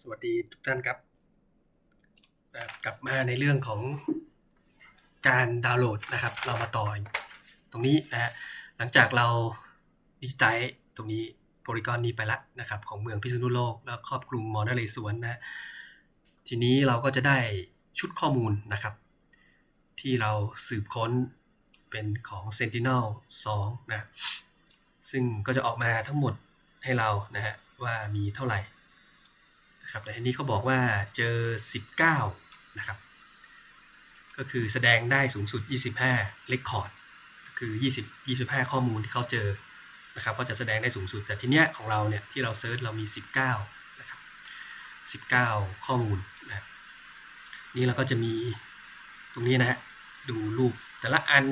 สวัสดีทุกท่านครับ กลับมาในเรื่องของการดาวน์โหลดนะครับ เรามาต่อตรงนี้นะฮะหลังจากเราดิจิไตตรงนี้โพลีกอนนี้ไปละนะครับ ของเมืองพิษณุโลก แล้วครอบคลุมมอนเรศวรนะทีนี้เราก็จะได้ชุดข้อมูลนะครับ ที่เราสืบค้นเป็นของ Sentinel 2นะซึ่งก็จะออกมาทั้งหมดให้เรานะฮะว่ามีเท่าไหร่ นะครับในอันนี้เขาบอกว่าเจอ 19 นะครับ ก็คือแสดงได้สูงสุด 25เลคคอร์ดคือ 20 25 ข้อมูลที่เขาเจอนะครับก็จะแสดงได้สูงสุด แต่ทีเนี้ยของเราเนี่ยที่เราเซิร์ชเรามี 19 นะครับ 19 ข้อมูลนะนี่เราก็จะมีตรงนี้นะฮะดูรูปแต่ละอัน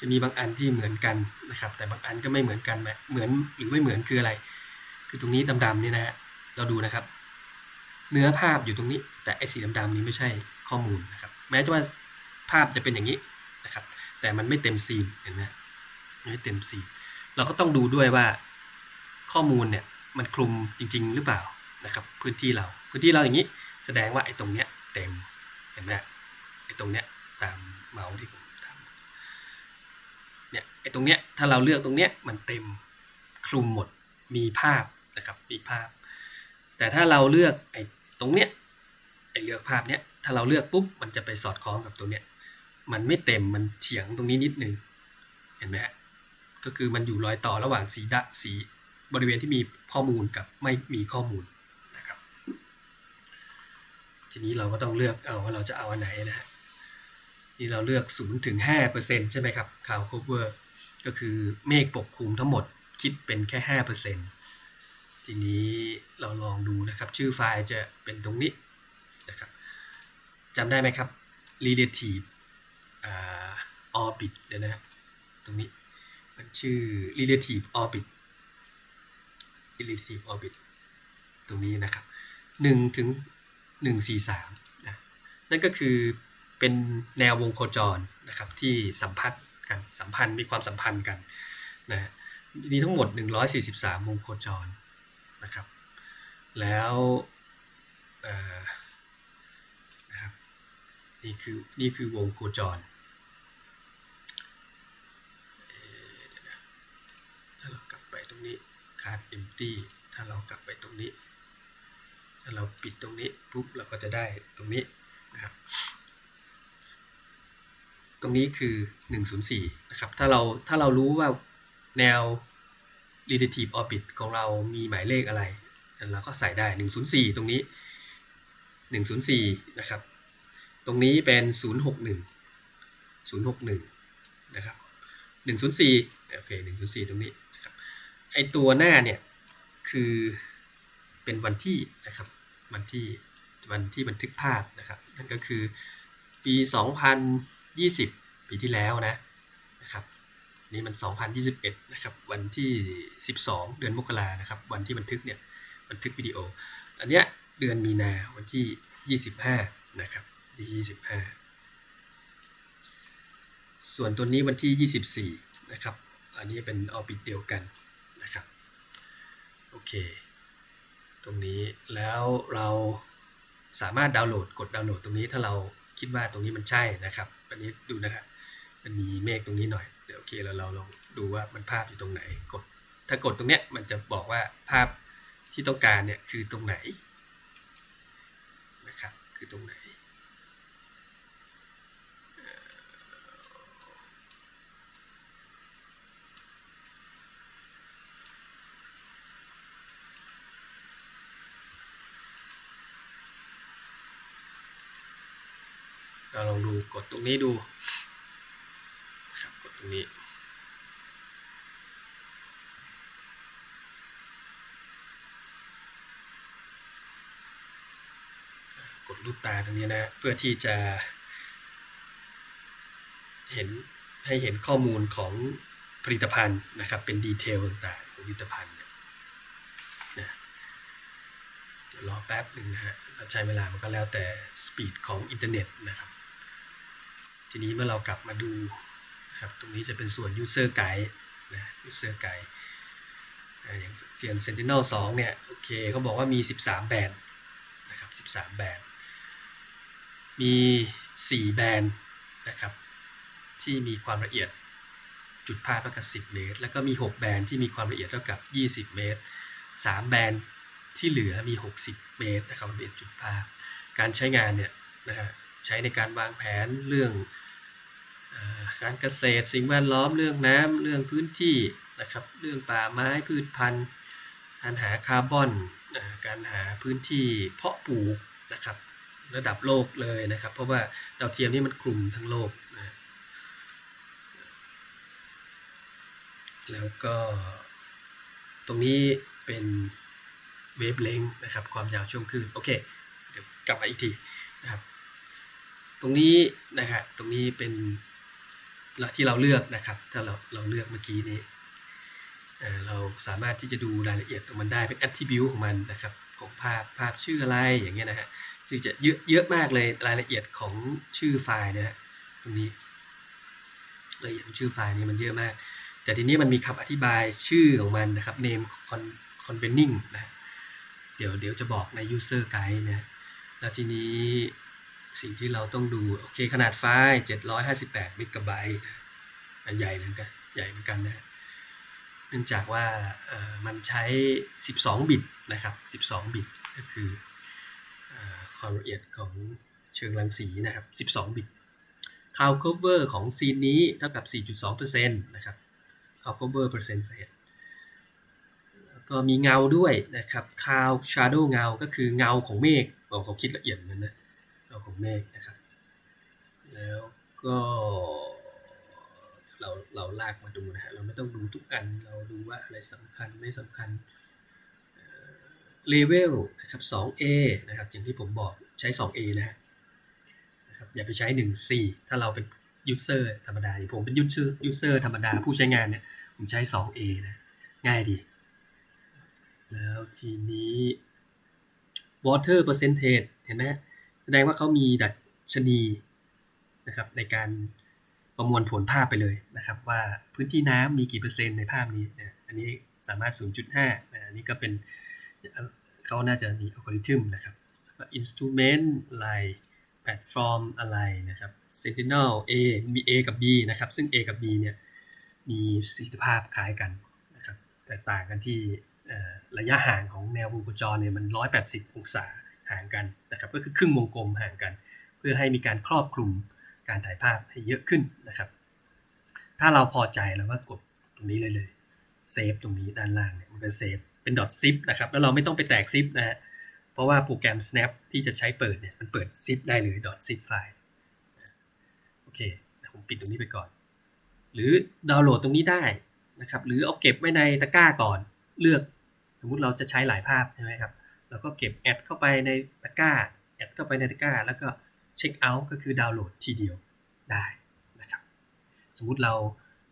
จะมีบางอันที่เหมือนกันนะครับ แต่บางอันก็ไม่เหมือนกันเหมือนหรือไม่เหมือนคืออะไร คือตรงนี้ดำๆนี่นะฮะเราดูนะครับ เนื้อภาพอยู่ตรงนี้ แต่ไอ้สีดำๆนี้ไม่ใช่ข้อมูลนะครับ แม้จะว่าภาพจะเป็นอย่างนี้นะครับ แต่มันไม่เต็มซีนเห็นไหมไม่เต็มซีน เราก็ต้องดูด้วยว่าข้อมูลเนี่ยมันคลุมจริง ๆ หรือเปล่านะครับ พื้นที่เราพื้นที่เราอย่างนี้ แสดงว่าไอ้ตรงเนี้ยเต็มเห็นไหมไอ้ตรงเนี้ยตามเมาส์ที่ผมทำเนี่ยไอ้ตรงเนี้ยถ้าเราเลือกตรงเนี้ยมันเต็มคลุมหมดมีภาพนะครับมีภาพ แต่ถ้าเราเลือกไอ้ ตรงเนี้ยไอ้เลือกภาพเนี้ยถ้าเราเลือกปุ๊บมันจะไปสอดคล้องกับตรงเนี้ยมันไม่เต็มมันเฉียงตรงนี้นิดนึงเห็นไหมฮะก็คือมันอยู่รอยต่อระหว่างสีดะสีบริเวณที่มีข้อมูลกับไม่มีข้อมูลนะครับ ทีนี้เราก็ต้องเลือกเอาว่าเราจะเอาอันไหนนะฮะนี่เราเลือก0ถึง5%ใช่ไหมครับข่าว cover ก็คือเมฆปกคลุมทั้งหมดคิดเป็นแค่ 5% ทีนี้เราลองดูนะครับ ชื่อไฟล์จะเป็นตรงนี้นะครับจำได้ไหมครับ relative orbit เดี๋ยวนะตรงนี้มันชื่อ relative orbit relative orbit ตรงนี้นะครับ1ถึง143นะนั่นก็คือเป็นแนววงโคจรนะครับที่สัมพัทธ์กันสัมพันธ์มีความสัมพันธ์กันนะฮะมีทั้งหมด 143 วงโคจร นะครับ แล้วนะครับนี่คือนี่คือวงโคจรถ้าเรากลับไปตรงนี้ card empty ถ้าเรากลับไปตรงนี้ ถ้าเราปิดตรงนี้ปุ๊บเราก็จะได้ตรงนี้นะครับตรงนี้คือ 104 นะครับ ถ้าเรา ถ้าเรารู้ว่าแนว relative orbit ของเรามีหมายเลขอะไรเราก็ใส่ได้ 104 ตรงนี้ 104 นะครับ ตรงนี้เป็น 061 061 นะครับ 104 โอเค 104 ตรงนี้นะครับไอตัวหน้าเนี่ย คือเป็นวันที่นะครับ วันที่วันที่บันทึกภาพนะครับ นั่นก็คือปี 2020 ปีที่แล้วนะนะครับ นี่มัน 2021 นะครับ วันที่ 12 เดือนมกรานะครับ วันที่บันทึกเนี่ย บันทึกวิดีโอ อันเนี้ยเดือนมีนาวันที่ 25 นะครับที่25 ส่วนตัวนี้วันที่ 24 นะครับ อันนี้เป็นออร์บิทเดียวกันนะครับ โอเค ตรงนี้แล้วเราสามารถดาวน์โหลดกดดาวน์โหลดตรงนี้ถ้าเราคิดว่าตรงนี้มันใช่นะครับ อันนี้ดูนะครับมันมีเมฆตรงนี้หน่อย อเคเราเราลองดูว่ามันภาพอยู่ตรงไหนกด ถ้ากดตรงเนี้ยมันจะบอกว่าภาพที่ต้องการเนี่ยคือตรงไหนนะครับคือตรงไหนเราลองดูกดตรงนี้ดู กดตรงนี้กดรูปตาตรงนี้นะเพื่อที่จะเห็นให้เห็นข้อมูลของผลิตภัณฑ์นะครับ เป็นดีเทลต่างๆของผลิตภัณฑ์เนี่ยนะเดี๋ยวรอแป๊บหนึ่งนะฮะใช้เวลามันก็แล้วแต่สปีดของอินเทอร์เน็ตนะครับ ทีนี้เมื่อเรากลับมาดู ครับตรงนี้จะเป็นส่วน user guide นะ user guide อย่างเทียน Sentinel 2 เนี่ย โอเคเขาบอกว่ามี 13 แบรนด์นะครับ 13 แบนด์ มี 4 แบนด์นะครับ ที่มีความละเอียดจุดภาพเท่ากับ 10 เมตร แล้วก็มี 6 แบนด์ที่มีความละเอียดเท่ากับ 20 เมตร 3 แบนด์ที่เหลือมี 60 เมตรนะครับละเอียดจุดภาพการใช้งานเนี่ยนะฮะใช้ในการวางแผนเรื่อง การเกษตรสิ่งแวดล้อมเรื่องน้ำเรื่องพื้นที่นะครับเรื่องป่าไม้พืชพันธุ์การหาคาร์บอนการหาพื้นที่เพาะปลูกนะครับระดับโลกเลยนะครับ เพราะว่าดาวเทียมนี่มันคลุมทั้งโลกนะแล้วก็ตรงนี้เป็นเวฟเลงนะครับความยาวช่วงคลื่นโอเคเดี๋ยวกลับมาอีกทีนะครับตรงนี้นะครับตรงนี้เป็น ที่เราเลือกนะครับ ถ้าเราเราเลือกเมื่อกี้นี้ เราสามารถที่จะดูรายละเอียดของมันได้เป็น attribute ของมันนะครับของภาพภาพชื่ออะไรอย่างเงี้ยนะฮะซึ่งจะเยอะเยอะมากเลยรายละเอียดของชื่อไฟล์นะฮะตรงนี้รายละเอียดของชื่อไฟล์นี้มันเยอะมาก แต่ทีนี้มันมีคำอธิบายชื่อของมันนะครับ name convening นะเดี๋ยวเดี๋ยวจะบอกใน user guide นะแล้วทีนี้ สิ่งที่เราต้องดู โอเค ขนาดไฟล์ 758เมกะไบต์ใหญ่เหมือนกัน ใหญ่เหมือนกันนะเนื่องจากว่ามันใช้ 12 บิตนะครับ 12 บิตก็คือความละเอียดของเชิงรังสีนะครับ 12 บิต cloud cover ของซีนนี้เท่ากับ 4.2%นะครับ cloud cover เปอร์เซ็นต์เศษก็มีเงาด้วยนะครับ cloud shadow เงา ก็คือเงาของเมฆเขาคิดละเอียดเหมือนนะ เงาของเมฆนะครับ แล้วก็เราเราลากมาดูนะฮะเราไม่ต้องดูทุกอัน เราดูว่าอะไรสำคัญไม่สำคัญเลเวลนะครับ 2A นะครับ อย่างที่ผมบอกใช้ 2A นะฮะนะครับอย่าไปใช้ 1C ถ้าเราเป็นยูเซอร์ธรรมดาผมเป็นยูเซอร์ยูเซอร์ธรรมดาผู้ใช้งานเนี่ยผมใช้ 2A นะง่ายดี แล้วทีนี้ water percentage เห็นไหม แสดงว่าเขามีดัชนีนะครับในการประมวลผลภาพไปเลยนะครับ ว่าพื้นที่น้ำมีกี่เปอร์เซ็นต์ในภาพนี้นะอันนี้สามารถ 0.5นะอันนี้ก็เป็นเขาน่าจะมีอัลกอริทึมนะครับแล้วก็ instrument อะไรแพลตฟอร์มอะไรนะครับ Sentinel A มี A กับ B นะครับ ซึ่ง A กับ B เนี่ยมีสิทธิภาพคล้ายกันนะครับ แตกต่างกันที่ระยะห่างของแนววงโคจรเนี่ยมัน 180 องศา ห่างกันนะครับก็คือครึ่งวงกลมห่างกัน เพื่อให้มีการครอบคลุมการถ่ายภาพให้เยอะขึ้นนะครับ ถ้าเราพอใจเราก็กดตรงนี้เลยเลยเซฟตรงนี้ด้านล่างเนี่ยมันก็เซฟเป็น .zip นะครับแล้วเราไม่ต้องไปแตก zip นะฮะเพราะว่าโปรแกรม snap ที่จะใช้เปิดเนี่ยมันเปิด zip ได้เลย .zip ไฟล์โอเคผมปิดตรงนี้ไปก่อน หรือดาวน์โหลดตรงนี้ได้นะครับหรือเอาเก็บไว้ในตะกร้าก่อนเลือก สมมุติเราจะใช้หลายภาพใช่ไหมครับ เราก็เก็บแอดเข้าไปในตะกร้า แอดเข้าไปในตะกร้า แล้วก็เช็คเอาท์ก็คือดาวน์โหลดทีเดียวได้นะครับ สมมุติเรา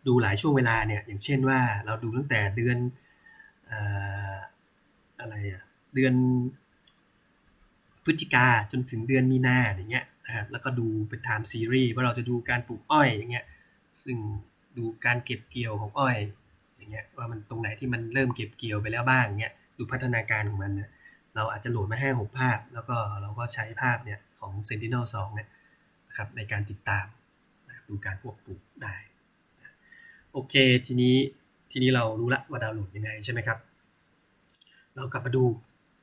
ดูหลายช่วงเวลาเนี่ย อย่างเช่นว่าเราดูตั้งแต่เดือนอะไรอะเดือนพฤศจิกาจนถึงเดือนมีนาอย่างเงี้ยนะครับแล้วก็ดูเป็นไทม์ซีรีส์ว่าเราจะดูการปลูกอ้อยอย่างเงี้ยซึ่งดูการเก็บเกี่ยวของอ้อย อย่างเงี้ยว่ามันตรงไหนที่มันเริ่มเก็บเกี่ยวไปแล้วบ้างเงี้ยดูพัฒนาการของมันเนี่ย เราอาจจะโหลดมาห้าหกภาพ แล้วก็เราก็ใช้ภาพเนี่ยของ Sentinel 2เนี่ยนะครับในการติดตามดูการพวกปลูกได้โอเคทีนี้ทีนี้เรารู้ละว่าดาวน์โหลดยังไงใช่ไหมครับ เรากลับมาดู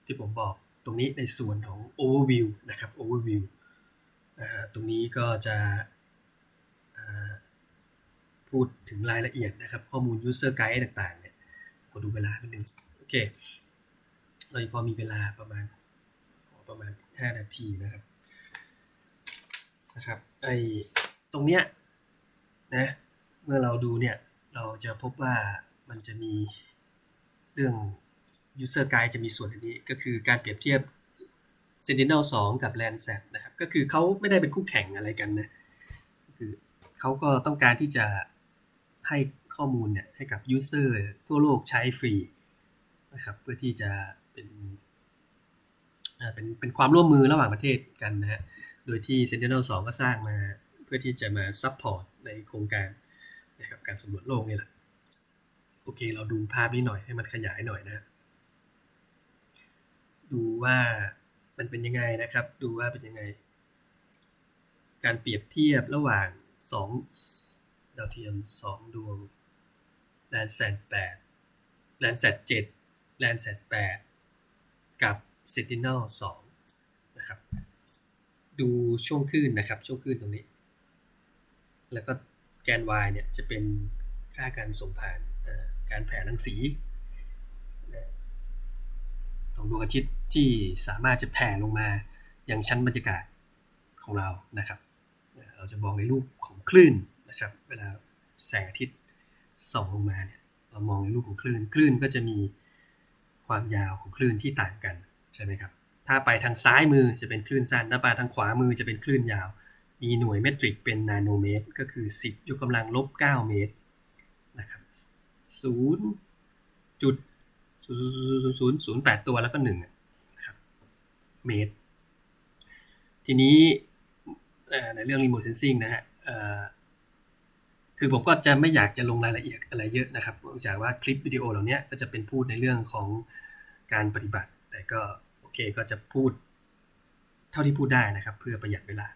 ที่ผมบอกตรงนี้ในส่วนของ overview นะครับ overview ตรงนี้ก็จะพูดถึงรายละเอียดนะครับ ข้อมูล user guide ต่างๆเนี่ยขอดูเวลานิดนึงโอเค เราพอมีเวลาประมาณประมาณ 5 นาทีนะครับนะครับไอตรงเนี้ยนะเมื่อเราดูเนี่ยเราจะพบว่ามันจะมีเรื่อง user guide จะมีส่วนอันนี้ก็คือการเปรียบเทียบ Sentinel 2 กับ Landsat นะครับก็คือเขาไม่ได้เป็นคู่แข่งอะไรกันนะคือเขาก็ต้องการที่จะให้ข้อมูลเนี่ยให้กับ user ทั่วโลกใช้ฟรีนะครับเพื่อที่จะ เป็นเป็นเป็นความร่วมมือระหว่างประเทศกันนะฮะ โดยที่ Sentinel 2 ก็สร้างมาเพื่อที่จะมาซัพพอร์ตในโครงการนะครับการสำรวจโลกนี่แหละ โอเค เราดูภาพนี้หน่อยให้มันขยายหน่อยนะ ดูว่ามันเป็นยังไงนะครับ ดูว่าเป็นยังไง การเปรียบเทียบระหว่าง 2 ดาวเทียม 2 ดวง Landsat 8 Landsat 7 Landsat 8 กับ Sentinel 2 นะครับ ดูช่วงคลื่นนะครับ ช่วงคลื่นตรงนี้ แล้วก็แกน y เนี่ยจะเป็นค่าการส่งผ่านการแผ่รังสีของดวงอาทิตย์ที่สามารถจะแผ่ลงมาอย่างชั้นบรรยากาศของเรานะครับ เราจะมองในรูปของคลื่นนะครับ เวลาแสงอาทิตย์ส่องลงมาเนี่ยเรามองในรูปของคลื่น คลื่นก็จะมี ความยาวของคลื่นที่ต่างกันใช่ไหมครับ ถ้าไปทางซ้ายมือจะเป็นคลื่นสั้นถ้าไปทางขวามือจะเป็นคลื่นยาว มีหน่วยเมตริกเป็นนาโนเมตร ก็คือ 10 ยกกำลังลบ 9 เมตรนะครับ0จุดศูนย์ศูนย์ศูนย์แปดตัวแล้วก็หนึ่งนะครับเมตร ทีนี้ในเรื่อง remote sensing นะฮะ คือผมก็จะไม่อยากจะลงรายละเอียดอะไรเยอะนะครับเนื่องจากว่าคลิปวิดีโอเหล่านี้ก็จะเป็นพูดในเรื่องของการปฏิบัติ แต่ก็โอเคก็จะพูดเท่าที่พูดได้นะครับ เพื่อประหยัดเวลา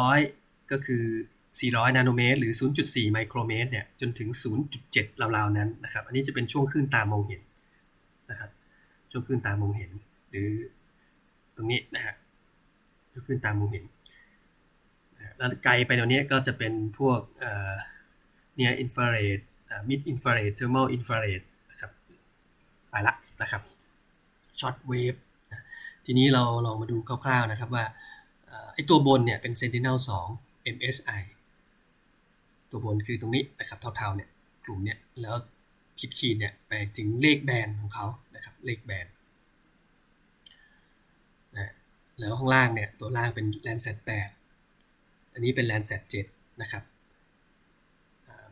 400 ก็คือ 400 นาโนเมตร หรือ 0.4 ไมโครเมตรเนี่ยจนถึง 0.7 ราวๆ นั้นนะครับ อันนี้จะเป็นช่วงคลื่นตามองเห็นนะครับช่วงคลื่นตามองเห็น หรือตรงนี้นะฮะช่วงคลื่นตามองเห็น ไกลไปตรงนี้ก็จะเป็นพวกเนี่ยอินฟราเรดมิดอินฟราเรดเทอร์มอลอินฟราเรดนะครับไปละนะครับช็อตเวฟทีนี้เราลองมาดูคร่าวๆนะครับว่าไอตัวบนเนี่ยเป็น Sentinel 2 MSI ตัวบนคือตรงนี้นะครับเทาๆเนี่ยกลุ่มเนี่ยแล้วขีดขีดเนี่ยไปถึงเลขแบนของเขานะครับเลขแบนนะแล้วข้างล่างเนี่ยตัวล่างเป็น Landsat 8 อันนี้เป็น Landsat 7 นะครับ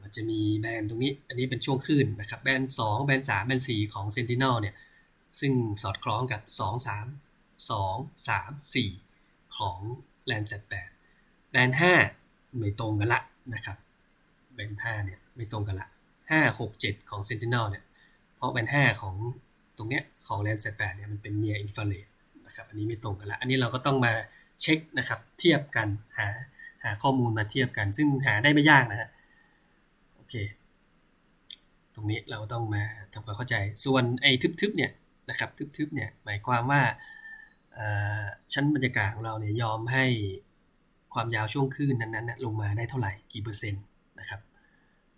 มันจะมีแบนตรงนี้ อันนี้เป็นช่วงคลื่นนะครับ แบน2แบน3แบน4ของ Sentinel เนี่ย ซึ่งสอดคล้องกับ 2 3 2 3 4 ของ Landsat 8 แบน5ไม่ตรงกันละนะครับ แบนห้าเนี่ยไม่ตรงกันละห้าหกเจ็ดของ Sentinel เนี่ย เพราะแบนห้าของตรงเนี้ยของ Landsat 8 เนี่ยมันเป็น near infrared นะครับ อันนี้ไม่ตรงกันละ อันนี้เราก็ต้องมาเช็คนะครับ เทียบกันหา หาข้อมูลมาเทียบกัน ซึ่งหาได้ไม่ยากนะฮะโอเค ตรงนี้เราต้องมาทำความเข้าใจ ส่วนไอ้ทึบๆเนี่ยนะครับทึบๆเนี่ยหมายความว่าชั้นบรรยากาศของเราเนี่ยยอมให้ความยาวช่วงคลื่นนั้นๆลงมาได้เท่าไหร่กี่เปอร์เซ็นต์นะครับ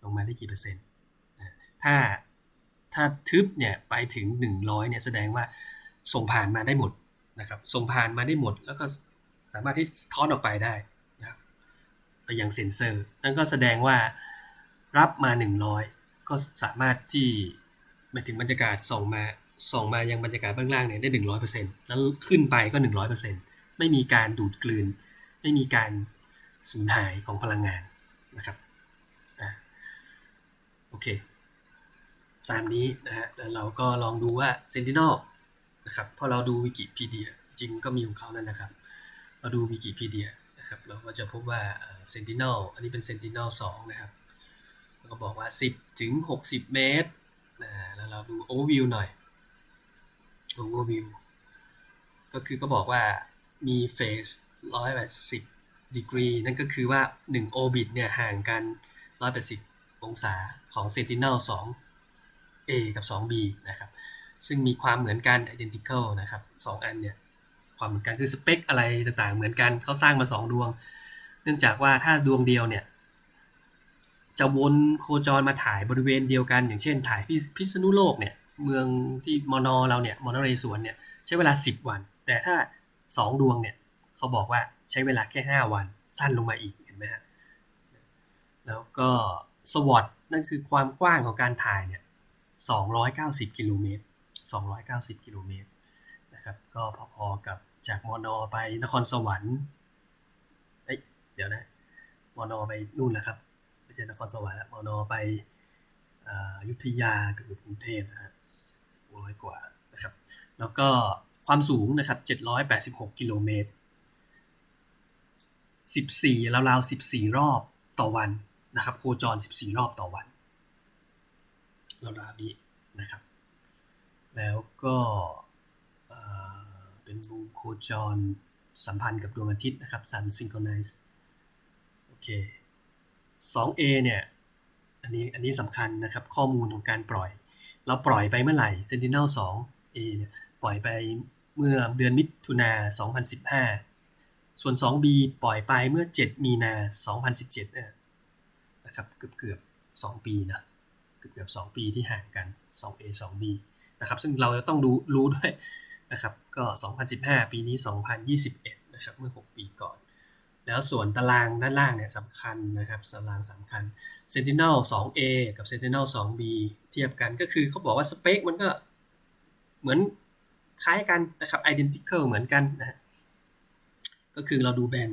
ลงมาได้กี่เปอร์เซ็นต์ถ้าถ้าทึบเนี่ยไปถึง 100เนี่ยแสดงว่าส่งผ่านมาได้หมดนะครับส่งผ่านมาได้หมด แล้วก็สามารถที่ทอนออกไปได้ ไปยังเซ็นเซอร์ นั่นก็แสดงว่ารับมา 100 ก็สามารถที่ไปถึงบรรยากาศส่งมาส่งมายังบรรยากาศเบื้องล่างเนี่ยได้ 100%แล้วขึ้นไปก็ 100%ไม่มีการดูดกลืน ไม่มีการสูญหายของพลังงานนะครับโอเค ตามนี้นะฮะแล้วเราก็ลองดูว่า Sentinel นะครับพอเราดูวิกิพีเดียจริงก็มีของเขานั่นนะครับ เราดูวิกิพีเดีย นะครับเราก็จะพบว่า Sentinel อันนี้เป็น Sentinel 2 นะครับแล้วก็บอกว่า 10 ถึง 60 เมตรนะแล้วเราดู overview หน่อย overview ก็คือก็บอกว่ามีเฟส180 degree นั่นก็คือว่า 1 orbit เนี่ยห่างกัน 180 องศาของ Sentinel 2 A กับ 2 B นะครับ ซึ่งมีความเหมือนกัน identical นะครับ 2 อันเนี่ย ความเหมือนกันคือสเปคอะไรต่างๆ เหมือนกันเขาสร้างมา2ดวง เนื่องจากว่าถ้าดวงเดียวเนี่ยจะวนโคจรมาถ่ายบริเวณเดียวกัน อย่างเช่น ถ่ายพิษณุโลกเนี่ยเมืองที่มอนอเราเนี่ยมอนอเรสวนเนี่ยใช้เวลา 10 วัน แต่ถ้า 2 ดวงเนี่ยเขาบอกว่าใช้เวลาแค่ 5 วัน สั้นลงมาอีกเห็นไหมฮะแล้วก็สวอตนั่นคือความกว้างของการถ่ายเนี่ย290 กิโลเมตร290 กิโลเมตรนะครับก็พอๆกับ จากมอนอไปนครสวรรค์เอ้ยเดี๋ยวนะมอนอไปนู่นแหละครับไม่ใช่นครสวรรค์มอนอไปอยุธยากับกรุงเทพนะฮะร้อยกว่านะครับ แล้วก็ความสูงนะครับ 786 กิโลเมตร 14ราวๆ 14 รอบต่อวันนะครับ โคจร 14 รอบต่อวันราวๆนี้นะครับ แล้วก็ โคจรสัมพันธ์กับดวงอาทิตย์นะครับ Sun Synchronize โอเค 2A เนี่ย อันนี้อันนี้สำคัญนะครับ ข้อมูลของการปล่อย เราปล่อยไปเมื่อไหร่ Sentinel 2A เนี่ยปล่อยไปเมื่อเดือนมิถุนา 2015 ส่วน 2B ปล่อยไปเมื่อ 7 มีนา 2017เนี่ยนะครับ เกือบเกือบ2ปีนะ เกือบเกือบ2ปีที่ห่างกัน 2A 2B นะครับ ซึ่งเราจะต้องดูรู้ด้วย นะครับก็ 2015 ปีนี้ 2021 นะครับเมื่อ 6 ปีก่อน แล้วส่วนตารางด้านล่างเนี่ยสำคัญนะครับตารางสำคัญ Sentinel 2A กับ Sentinel 2B เทียบกันก็คือเขาบอกว่าสเปคมันก็เหมือนคล้ายกันนะครับ identical เหมือนกันนะก็คือเราดูแบน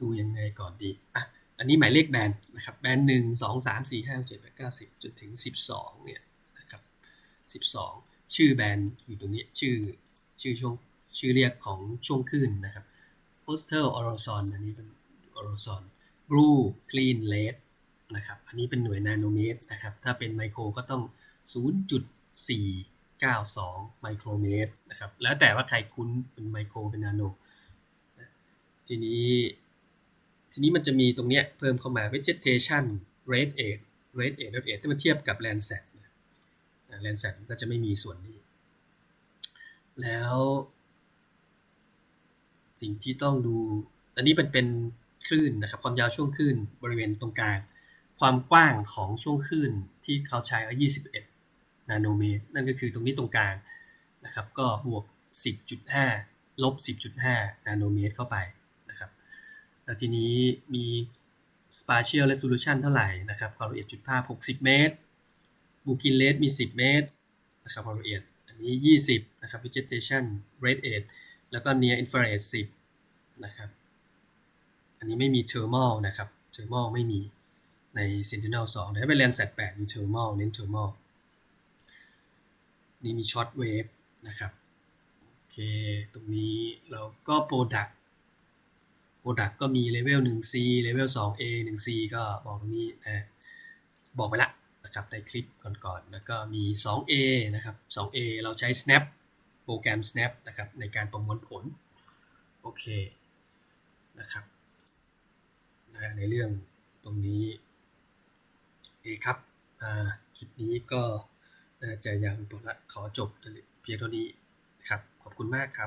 ดูยังไงก่อนดีอะอันนี้หมายเลขแบนนะครับแบนหนึ่งสองสามสี่ห้าเจ็ดแปดเก้าสิบจนถึงสิบสองเนี่ยนะครับสิบสอง ชื่อแบรนด์อยู่ตรงนี้ชื่อชื่อช่วงชื่อเรียกของช่วงคลื่นนะครับ Postal Horizon อันนี้เป็น Horizon Blue Clean Red นะครับอันนี้เป็นหน่วยนาโนเมตรนะครับ ถ้าเป็นไมโครก็ต้อง 0.492 ไมโครเมตรนะครับ แล้วแต่ว่าใครคุ้นเป็นไมโครเป็นนาโน ทีนี้ ทีนี้มันจะมีตรงเนี้ยเพิ่มเข้ามา vegetation rate age rate age rate age ที่มันเทียบกับ Landsat นะ Landsat ก็จะไม่มีส่วนนี้ แล้ว สิ่งที่ต้องดู อันนี้เป็นเป็นคลื่นนะครับ ความยาวช่วงคลื่นบริเวณตรงกลาง ความกว้างของช่วงคลื่นที่เขาใช้ว่า21 นาโนเมตร นั่นก็คือตรงนี้ตรงกลางนะครับ ก็บวก 10.5 ลบ 10.5 นาโนเมตรเข้าไปนะครับ แล้วทีนี้มี spatial resolution เท่าไหร่นะครับ ความละเอียดจุดภาพ 60 เมตร บูกินเลสมี 10 เมตรนะครับความละเอียดอันนี้ 20 นะครับ vegetation red 8แล้วก็ near infrared 10 นะครับ อันนี้ไม่มี thermal นะครับ thermal ไม่มีใน sentinel 2แต่ถ้าเป็น landsat 8 มี thermal เน้น thermal นี่มี short wave นะครับ โอเค ตรงนี้เราก็ product product ก็มี level 1c level 2a 1c ก็บอกตรงนี้นะบอกไปละ นะครับในคลิปก่อนๆแล้วก็มี 2A นะครับ 2A เราใช้ snap โปรแกรม snap นะครับในการประมวลผล โอเคนะครับนะในเรื่องตรงนี้โอครับคลิปนี้ก็น่าจะยังตัวละขอจบเพียงเท่านี้ครับ ขอบคุณมากครับ